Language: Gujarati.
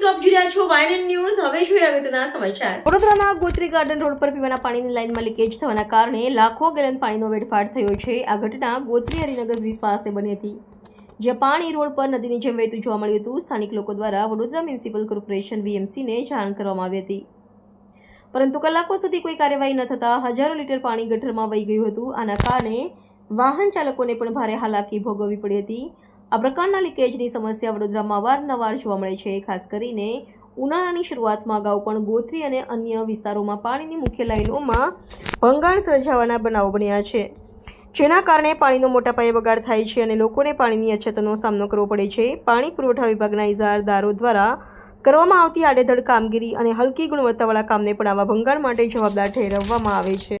રહ્યા છો વાયનન ન્યૂઝ. હવે જોઈએ અગત્યના સમાચાર. વડોદરાના ગોત્રી ગાર્ડન રોડ પર પીવાના પાણીની લાઇનમાં લીકેજ થવાના કારણે લાખો ગેલન પાણીનો વેડફાટ થયો છે. આ ઘટના ગોત્રી હરિનગર બ્રિજ પાસે બની હતી, જ્યાં પાણી રોડ પર નદીની જેમ વહેતું જોવા મળ્યું હતું. સ્થાનિક લોકો દ્વારા વડોદરા મ્યુનિસિપલ કોર્પોરેશન વીએમસીને જાણ કરવામાં આવી હતી. પરંતુ કલાકો સુધી કોઈ કાર્યવાહી ન થતાં હજારો લીટર પાણી ગટરમાં વહી ગયું હતું. આના કારણે વાહન ચાલકોને પણ ભારે હાલાકી ભોગવવી પડી હતી. આ પ્રકારના લીકેજની સમસ્યા વડોદરામાં અવારનવાર જોવા મળે છે. ખાસ કરીને ઉનાળાની શરૂઆતમાં અગાઉ પણ ગોત્રી અને અન્ય વિસ્તારોમાં પાણીની મુખ્ય લાઇનોમાં ભંગાણ સર્જાવાના બનાવો બન્યા છે. જેના કારણે પાણીનો મોટા પાયે બગાડ થાય છે અને લોકોને પાણીની અછતનો સામનો કરવો પડે છે. પાણી પુરવઠા વિભાગના ઇજારદારો દ્વારા કરવામાં આવતી આડેધડ કામગીરી અને હલકી ગુણવત્તાવાળા કામને પણ આવા ભંગાણ માટે જવાબદાર ઠેરવવામાં આવે છે.